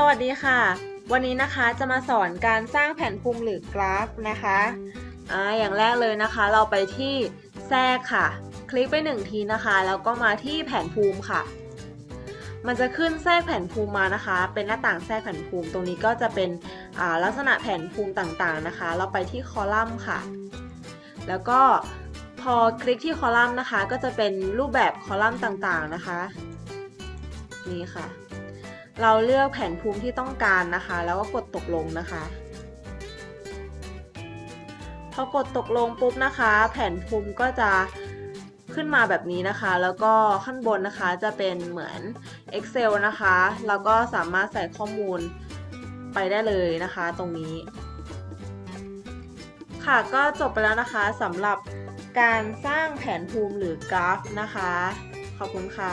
สวัสดีค่ะ วันนี้นะคะจะมาสอนการสร้างแผนภูมิหรือกราฟนะคะอ่าอย่างแรกเลยนะคะ เราไปที่แทรกค่ะ คลิกไปหนึ่งทีนะคะ แล้วก็มาที่แผนภูมิค่ะ มันจะขึ้นแทรกแผนภูมิมานะคะ เป็นหน้าต่างแทรกแผนภูมิ ตรงนี้ก็จะเป็นลักษณะแผนภูมิต่างๆนะคะ เราไปที่คอลัมน์ค่ะ แล้วก็พอคลิกที่คอลัมน์นะคะ ก็จะเป็นรูปแบบคอลัมน์ต่างๆนะคะ นี่ค่ะ เราเลือกแผนภูมิที่ต้องการนะคะ แล้วก็กดตกลงนะคะ พอกดตกลงปุ๊บนะคะ แผนภูมิก็จะขึ้นมาแบบนี้นะคะ แล้วก็ข้างบนนะคะจะเป็นเหมือน Excel นะคะ แล้วก็สามารถใส่ข้อมูลไปได้เลยนะคะ ตรงนี้ ค่ะก็จบไปแล้วนะคะสำหรับการสร้างแผนภูมิหรือกราฟนะคะ ขอบคุณค่ะ